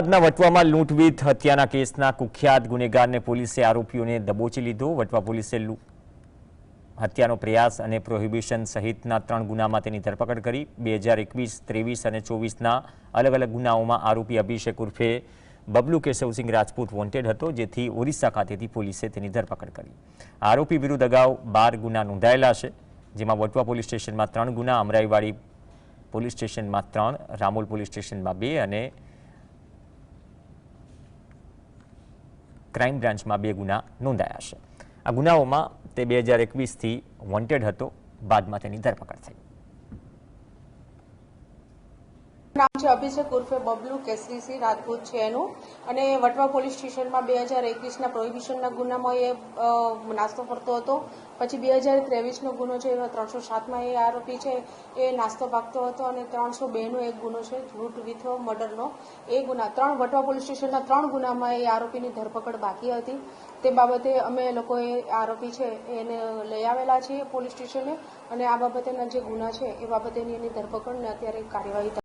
વટવામાં લૂંટવીત હત્યાના કેસના કુખ્યાત ગુનેગારને પોલીસે આરોપીઓને દબોચી લીધો. વટવા પોલીસે હત્યાનો પ્રયાસ અને પ્રોહિબિશન સહિતના ત્રણ ગુનામાં તેની ધરપકડ કરી. બે હજાર એકવીસ, ત્રેવીસ અને ચોવીસના અલગ અલગ ગુનાઓમાં આરોપી અભિષેક ઉર્ફે બબલુ કેશવસિંહ રાજપૂત વોન્ટેડ હતો, જેથી ઓરિસ્સા ખાતેથી પોલીસે તેની ધરપકડ કરી. આરોપી વિરુદ્ધ અગાઉ બાર ગુના નોંધાયેલા છે, જેમાં વટવા પોલીસ સ્ટેશનમાં ત્રણ ગુના, અમરાઈવાડી પોલીસ સ્ટેશનમાં ત્રણ, રામોલ પોલીસ સ્ટેશનમાં બે અને ક્રાઇમ બ્રાન્ચમાં બે ગુના નોંધાયા છે. આ ગુનાઓમાં તે બે હજાર એકવીસથી વોન્ટેડ હતો. બાદમાં તેની ધરપકડ થઈ. નામ છે અભિષેક ઉર્ફે બબલુ કેસરીસિંહ રાજપૂત છે એનું. અને વટવા પોલીસ સ્ટેશનમાં બે હજાર એકવીસના પ્રોહિબિશનના ગુનામાં એ નાસ્તો કરતો હતો. પછી બે હજાર ત્રેવીસનો ગુનો છે, એમાં ત્રણસો સાતમાં એ આરોપી છે, એ નાસ્તો ભાગતો હતો અને ત્રણસો બેનો એક ગુનો છે, લૂંટ વિથ મર્ડરનો. એ ગુના, ત્રણ વટવા પોલીસ સ્ટેશનના ત્રણ ગુનામાં એ આરોપીની ધરપકડ બાકી હતી. તે બાબતે અમે લોકોએ આરોપી છે, એને લઈ આવેલા છીએ પોલીસ સ્ટેશને. અને આ બાબતેના જે ગુના છે, એ બાબતેની એની ધરપકડને અત્યારે કાર્યવાહી